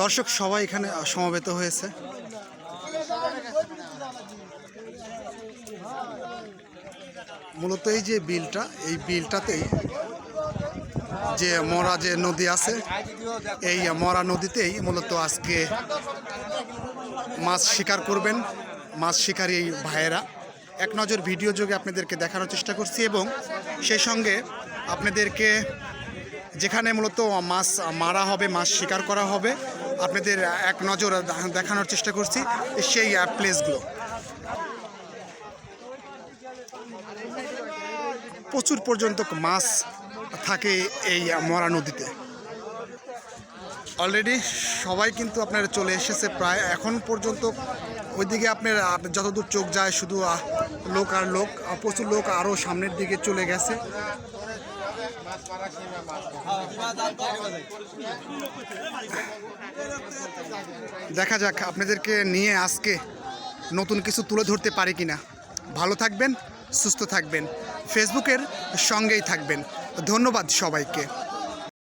দর্শক, সবাই এখানে সমবেত হয়েছে। মূলত এই যে বিলটা, এই বিলটাতেই যে মরা যে নদী আছে, এই মরা নদীতেই মূলত আজকে মাছ শিকার করবেন, মাছ শিকারী এই ভাইয়েরা। এক নজর ভিডিও যোগে আপনাদেরকে দেখানোর চেষ্টা করছি এবং সেই সঙ্গে আপনাদেরকে যেখানে মূলত মাছ মারা হবে, মাছ শিকার করা হবে। আপনাদের এক নজর দেখানোর চেষ্টা করছি সেই প্লেসগুলো। প্রচুর পর্যন্ত মাছ থাকে এই মরা নদীতে। অলরেডি সবাই কিন্তু আপনার চলে এসেছে প্রায়। এখন পর্যন্ত ওইদিকে আপনার যতদূর চোখ যায়, শুধু লোক আর লোক। প্রচুর লোক আরও সামনের দিকে চলে গেছে। দেখা যাক আপনাদেরকে নিয়ে আজকে নতুন কিছু তুলে ধরতে পারি কিনা। ভালো থাকবেন, সুস্থ থাকবেন। ফেসবুকের সঙ্গেই থাকবেন। ধন্যবাদ সবাইকে।